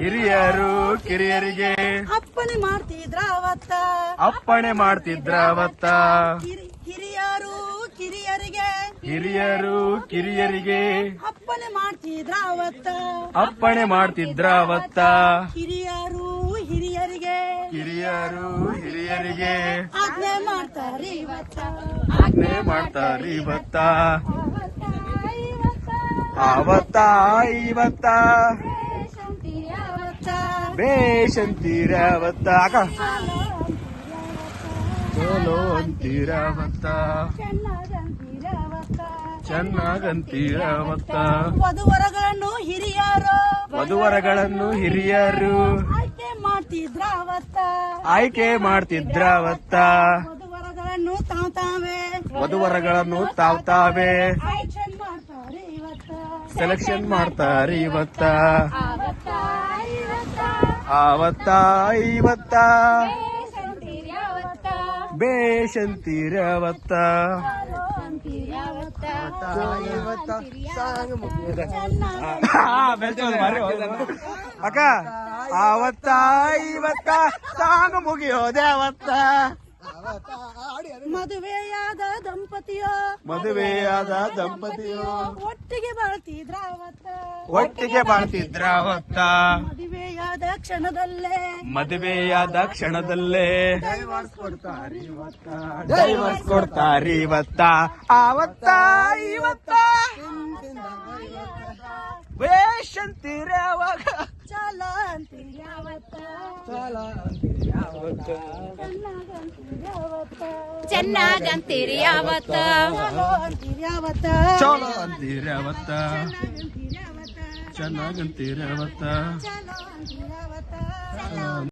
ಹಿರಿಯರು ಕಿರಿಯರಿಗೆ. ಅಪ್ಪಣೆ ಮಾಡ್ತಿದ್ರ ಅವತ್ತ ಅಪ್ಪಣೆ ಮಾಡ್ತಿದ್ರ ಅವತ್ತ ಹಿರಿಯರು ಕಿರಿಯರಿಗೆ. ಹಿರಿಯರು ಕಿರಿಯರಿಗೆ. ಅಪ್ಪಣೆ ಮಾಡ್ತಿದ್ರ ಅವತ್ತ ಅಪ್ಪಣೆ ಮಾಡ್ತಿದ್ರ ಅವತ್ತ ಹಿರಿಯರು ಹಿರಿಯರಿಗೆ. ಹಿರಿಯರು ಹಿರಿಯರಿಗೆ. ಆಜ್ಞೆ ಮಾಡ್ತಾರೆ ಇವತ್ತ ಆಜ್ಞೆ ಮಾಡ್ತಾರೆ ಇವತ್ತ ಅವತ್ತ, ಇವತ್ತ, ಬೇಷಂತೀರ ಅವತ್ತ ಅಕ್ಕ. ಚಲೋ ಅಂತೀರವತ್ತ ಚೆನ್ನಾಗಂತೀರವತ್ತ ವಧುವರಗಳನ್ನು ಹಿರಿಯರು. ವಧುವರಗಳನ್ನು ಹಿರಿಯರು. ಆಯ್ಕೆ ಮಾಡ್ತಿದ್ರ ಅವತ್ತ ಆಯ್ಕೆ ಮಾಡ್ತಿದ್ರ ಅವತ್ತ ವಧುವರಗಳನ್ನು ತಾವ್ ತಾವೇ ವಧುವರಗಳನ್ನು ತಾವ್ ತಾವೇ ಸೆಲೆಕ್ಷನ್ ಮಾಡ್ತಾರ ಇವತ್ತ ಆವತ್ತ ಇವತ್ತ ಬೇಸಂತೀರಿ ಅವತ್ತ ಬೇಷಂತೀರ ಅವತ್ತ ಚಲೋ ಅಂತೀರಿ ಅವತ್ತ ಅಕ್ಕ ಆವತ್ತ ಇವತ್ತ ಸಾಂಗ್ ಮುಗಿಯೋದೆ ಅವತ್ತ ಮದುವೆಯಾದ ದಂಪತಿಯೋ? ಮದುವೆಯಾದ ದಂಪತಿಯೋ? ಒಟ್ಟಿಗೆ ಬಾಳ್ತಿದ್ರ ಅವತ್ತ ಒಟ್ಟಿಗೆ ಬಾಳ್ತಿದ್ರ ಅವತ್ತ ಮದುವೆಯಾದ ಕ್ಷಣದಲ್ಲೇ. ಮದುವೆಯಾದ ಕ್ಷಣದಲ್ಲೇ. ಡೈವರ್ಸ್ ಕೊಡ್ತಾರಿ ಇವತ್ತ ಆವತ್ತ ಇವತ್ತ ಅವಾಗ. ಚಲೋ ಅಂತೀರಿ ಅವತ್ತ ಚೆನ್ನಾಗಂತೀರಿ ಅವತ್ತ ಚೆನ್ನಾಗಂತೀರಿ ಅವತ್ತ ಚಲೋ ಅಂತೀರಿ ಅವತ್ತ ಚಲೋ ಅಂತೀರ ಚೆನ್ನಾಗಂತೀರಿ ಅವತ್ತ ಅವತ್ತ ಚಲೋ ಅಂತೀರಿ ಅವತ್ತ ಚೆನ್ನಾಗಂತೀರವತ್ತ